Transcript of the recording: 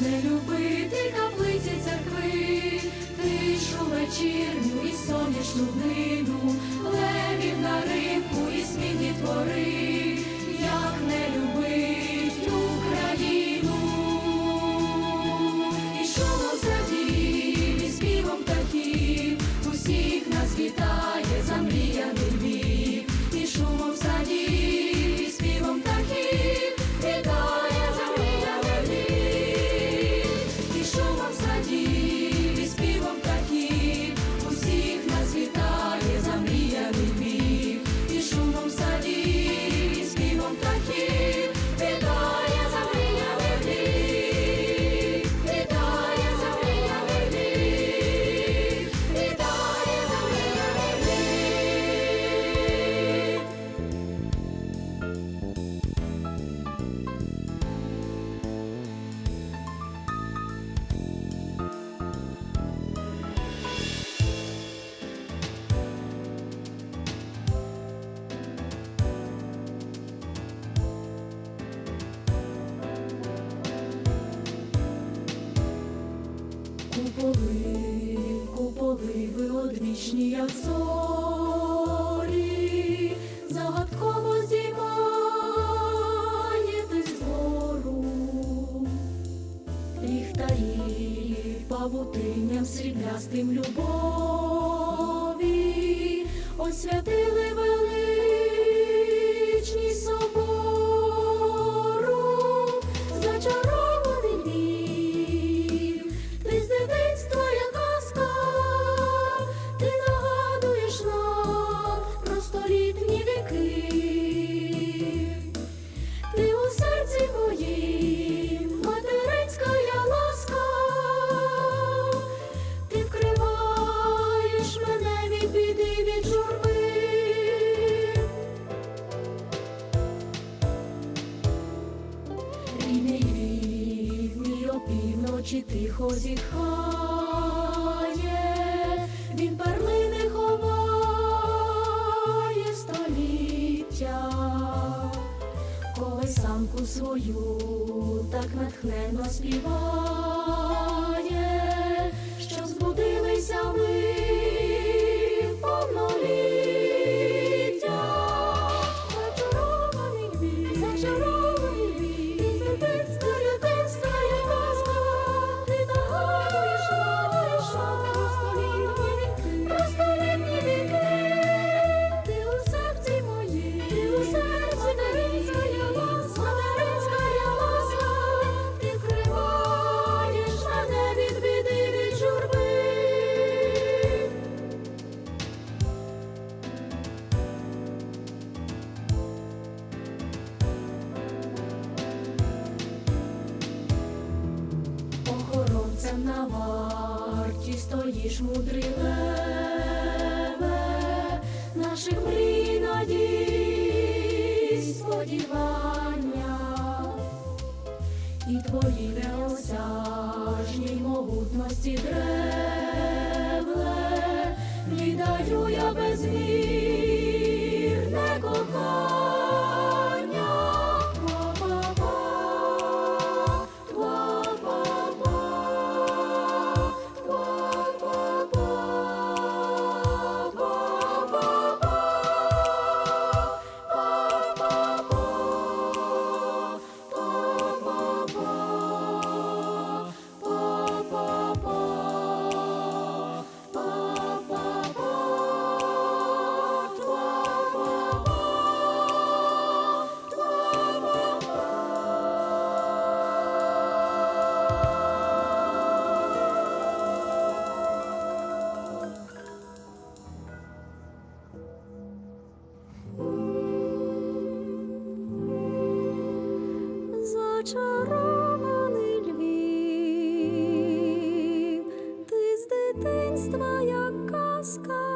не любити каплиці церкви, тишу вечірню і сонячну днину, левів на рибку і сміні твори. Одвічні, як зорі, загадково здіймаєтесь згору, ліхтарі павутинням сріблястим любові освяти. Зітхає, він перли не ховає століття, коли самку свою так натхненно співає. серцем на варті стоїш мудрий леве, наших мрій надій, сподівання. І твої неосяжній могутності дребле, віддаю я без мій. Дитинства як казка.